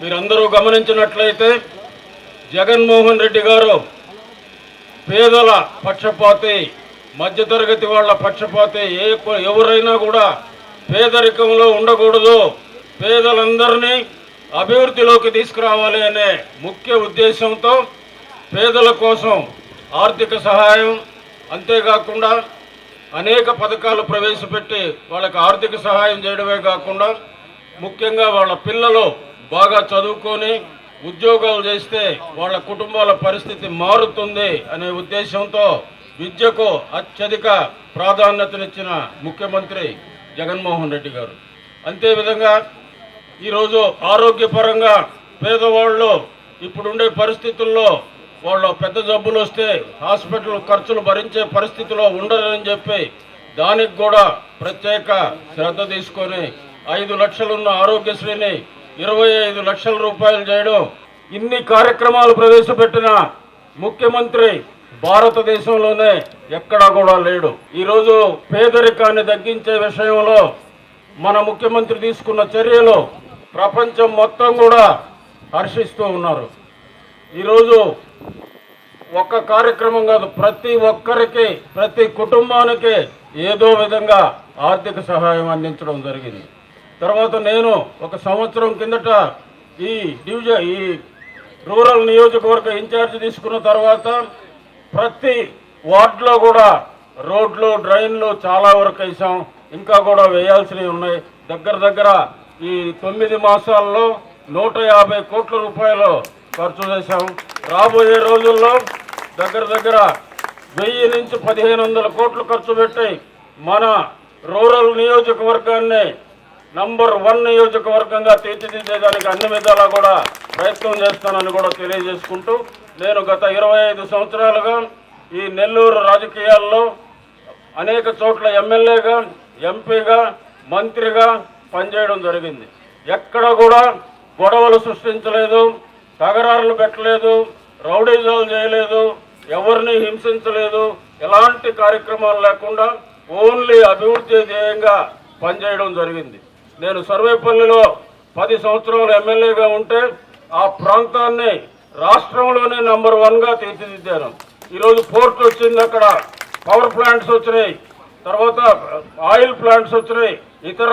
మీరందరూ గమనించినట్లయితే జగన్మోహన్ రెడ్డి గారు పేదల పక్షపాతి మధ్యతరగతి వాళ్ళ పక్షపాతి ఏ ఎవరైనా కూడా పేదరికంలో ఉండకూడదు. పేదలందరినీ అభివృద్ధిలోకి తీసుకురావాలి అనే ముఖ్య ఉద్దేశంతో పేదల కోసం ఆర్థిక సహాయం అంతేకాకుండా అనేక పథకాలు ప్రవేశపెట్టి వాళ్ళకి ఆర్థిక సహాయం చేయడమే కాకుండా ముఖ్యంగా వాళ్ళ పిల్లలు బాగా చదువుకొని ఉద్యోగాలు చేస్తే వాళ్ళ కుటుంబాల పరిస్థితి మారుతుంది అనే ఉద్దేశంతో విద్యకు అత్యధిక ప్రాధాన్యతనిచ్చిన ముఖ్యమంత్రి జగన్మోహన్ రెడ్డి గారు. అంతేవిధంగా ఈరోజు ఆరోగ్యపరంగా పేదవాళ్ళు ఇప్పుడుండే పరిస్థితుల్లో వాళ్ళ పెద్ద జబ్బులు వస్తే హాస్పిటల్ ఖర్చులు భరించే పరిస్థితిలో ఉండరని చెప్పి దానికి కూడా ప్రత్యేక శ్రద్ధ తీసుకొని ఐదు లక్షలున్న ఆరోగ్యశ్రీని ఇరవై ఐదు లక్షల రూపాయలు చేయడం. ఇన్ని కార్యక్రమాలు ప్రవేశపెట్టిన ముఖ్యమంత్రి భారతదేశంలోనే ఎక్కడా కూడా లేడు. ఈరోజు పేదరికాన్ని తగ్గించే విషయంలో మన ముఖ్యమంత్రి తీసుకున్న చర్యలు ప్రపంచం మొత్తం కూడా హర్షిస్తూ ఉన్నారు. ఈరోజు ఒక్క కార్యక్రమం కాదు ప్రతి ఒక్కరికి ప్రతి కుటుంబానికి ఏదో విధంగా ఆర్థిక సహాయం అందించడం జరిగింది. తర్వాత నేను ఒక సంవత్సరం కిందట ఈ డివిజన్ ఈ రూరల్ నియోజకవర్గ ఇన్ఛార్జ్ తీసుకున్న తర్వాత ప్రతి వార్డులో కూడా రోడ్లు డ్రైన్లు చాలా వరకు వేసాం. ఇంకా కూడా వేయాల్సినవి ఉన్నాయి. దగ్గర దగ్గర ఈ తొమ్మిది మాసాల్లో నూట యాభై కోట్ల రూపాయలు ఖర్చు చేశాం. రాబోయే రోజుల్లో దగ్గర దగ్గర వెయ్యి నుంచి పదిహేను వందల కోట్లు ఖర్చు పెట్టి మన రూరల్ నియోజకవర్గాన్ని నంబర్ వన్ నియోజకవర్గంగా తీర్చిదిద్దేదానికి అన్ని విధాలా కూడా ప్రయత్నం చేస్తానని కూడా తెలియజేసుకుంటూ నేను గత ఇరవై ఐదు సంవత్సరాలుగా ఈ నెల్లూరు రాజకీయాల్లో అనేక చోట్ల ఎమ్మెల్యేగా ఎంపీగా మంత్రిగా పనిచేయడం జరిగింది. ఎక్కడ కూడా గొడవలు సృష్టించలేదు తగరారులు పెట్టలేదు రౌడీజాలు చేయలేదు ఎవరిని హింసించలేదు ఎలాంటి కార్యక్రమాలు లేకుండా ఓన్లీ అభివృద్ధి ధ్యేయంగా పనిచేయడం జరిగింది. నేను సర్వేపల్లిలో పది సంవత్సరాలు ఎమ్మెల్యేగా ఉంటే ఆ ప్రాంతాన్ని రాష్ట్రంలోనే నంబర్ వన్గా తీర్చిదిద్దాను. ఈరోజు పోర్ట్ వచ్చింది అక్కడ. పవర్ ప్లాంట్స్ వచ్చినాయి. తర్వాత uh, ఆయిల్ ప్లాంట్స్ వచ్చినాయి. ఇతర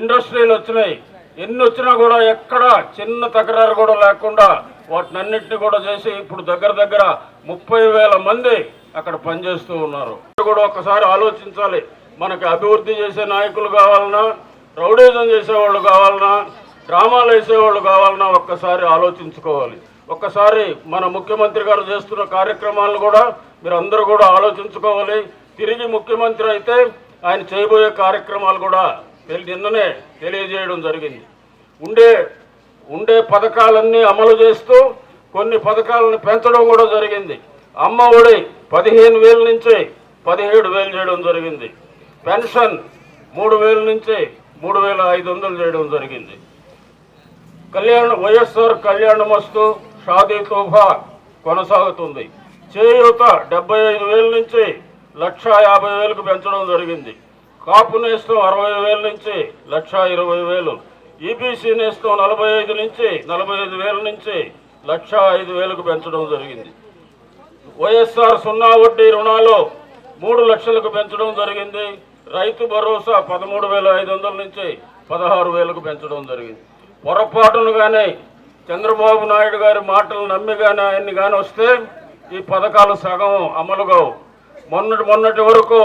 ఇండస్ట్రీలు వచ్చినాయి. ఎన్ని వచ్చినా కూడా ఎక్కడ చిన్న తకరారు కూడా లేకుండా వాటిని అన్నింటినీ కూడా చేసి ఇప్పుడు దగ్గర దగ్గర ముప్పై వేల మంది అక్కడ పనిచేస్తూ ఉన్నారు. కూడా ఒకసారి ఆలోచించాలి. మనకి అభివృద్ధి చేసే నాయకులు కావాలన్నా రౌడీజం చేసేవాళ్ళు కావాలన్నా డ్రామాలు వేసేవాళ్ళు కావాలన్నా ఒక్కసారి ఆలోచించుకోవాలి. ఒక్కసారి మన ముఖ్యమంత్రి గారు చేస్తున్న కార్యక్రమాలను కూడా మీరు అందరూ కూడా ఆలోచించుకోవాలి. తిరిగి ముఖ్యమంత్రి అయితే ఆయన చేయబోయే కార్యక్రమాలు కూడా నిన్ననే తెలియజేయడం జరిగింది. ఉండే ఉండే పథకాలన్నీ అమలు చేస్తూ కొన్ని పథకాలను పెంచడం కూడా జరిగింది. అమ్మ ఒడి పదిహేను వేల నుంచి పదిహేడు వేలు చేయడం జరిగింది. పెన్షన్ మూడు వేల నుంచి మూడు వేల ఐదు వందలు చేయడం జరిగింది. కళ్యాణ వైఎస్ఆర్ కళ్యాణమస్తు షాదీ తోఫా కొనసాగుతుంది. చేయూత డెబ్బై ఐదు వేల నుంచి లక్ష యాభై వేలకు పెంచడం జరిగింది. కాపు నేస్తం అరవై వేల నుంచి లక్ష ఇరవై వేలు. ఈబీసీ నేస్తం నలభై ఐదు నుంచి నలభై ఐదు వేల నుంచి లక్ష ఐదు వేలకు పెంచడం జరిగింది. వైఎస్ఆర్ సున్నా వడ్డీ రుణాలు మూడు లక్షలకు పెంచడం జరిగింది. రైతు భరోసా పదమూడు వేల ఐదు వందల నుంచి పదహారు వేలకు పెంచడం జరిగింది. పొరపాటును కానీ చంద్రబాబు నాయుడు గారి మాటలు నమ్మి కానీ ఆయన్ని కానీ వస్తే ఈ పథకాలు సగం అమలు కావు. మొన్నటి మొన్నటి వరకు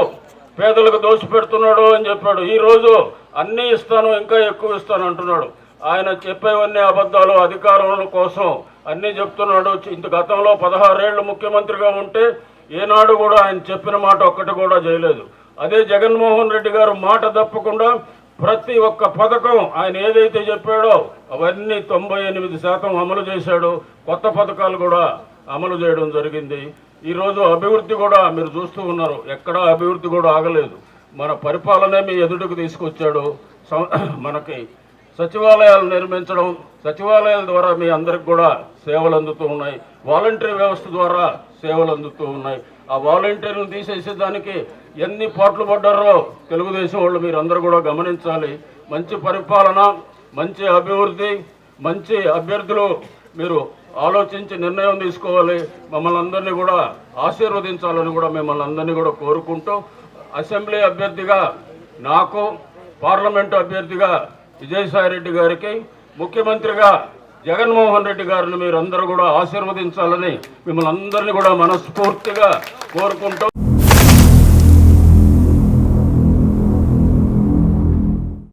పేదలకు దోచిపెడుతున్నాడు అని చెప్పాడు. ఈ రోజు అన్నీ ఇస్తాను ఇంకా ఎక్కువ ఇస్తాను అంటున్నాడు. ఆయన చెప్పేవన్నీ అబద్ధాలు అధికారుల కోసం అన్నీ చెప్తున్నాడు. ఇంత గతంలో పదహారేళ్ళు ముఖ్యమంత్రిగా ఉంటే ఏనాడు కూడా ఆయన చెప్పిన మాట ఒక్కటి కూడా చేయలేదు. అదే జగన్మోహన్ రెడ్డి గారు మాట తప్పకుండా ప్రతి ఒక్క పథకం ఆయన ఏదైతే చెప్పాడో అవన్నీ తొంభై ఎనిమిది శాతం అమలు చేశాడు. కొత్త పథకాలు కూడా అమలు చేయడం జరిగింది. ఈరోజు అభివృద్ధి కూడా మీరు చూస్తూ ఉన్నారు. ఎక్కడా అభివృద్ధి కూడా ఆగలేదు. మన పరిపాలనే మీ ఎదుటకు తీసుకొచ్చాడు. మనకి సచివాలయాలు నిర్మించడం సచివాలయాల ద్వారా మీ అందరికి కూడా సేవలు అందుతూ ఉన్నాయి. వాలంటరీ వ్యవస్థ ద్వారా సేవలు అందుతూ ఉన్నాయి. ఆ వాలంటీర్లను తీసేసేదానికి ఎన్ని పాటలు పడ్డారో తెలుగుదేశం వాళ్ళు మీరందరూ కూడా గమనించాలి. మంచి పరిపాలన మంచి అభివృద్ధి మంచి అభ్యర్థులు మీరు ఆలోచించి నిర్ణయం తీసుకోవాలి. మమ్మల్ని అందరినీ కూడా ఆశీర్వదించాలని కూడా మిమ్మల్ని అందరినీ కూడా కోరుకుంటూ అసెంబ్లీ అభ్యర్థిగా నాకు పార్లమెంటు అభ్యర్థిగా విజయసాయి రెడ్డి గారికి ముఖ్యమంత్రిగా జగన్మోహన్ రెడ్డి గారిని మీరందరూ కూడా ఆశీర్వదించాలని మిమ్మల్ని అందరినీ కూడా మనస్ఫూర్తిగా కోరుకుంటూ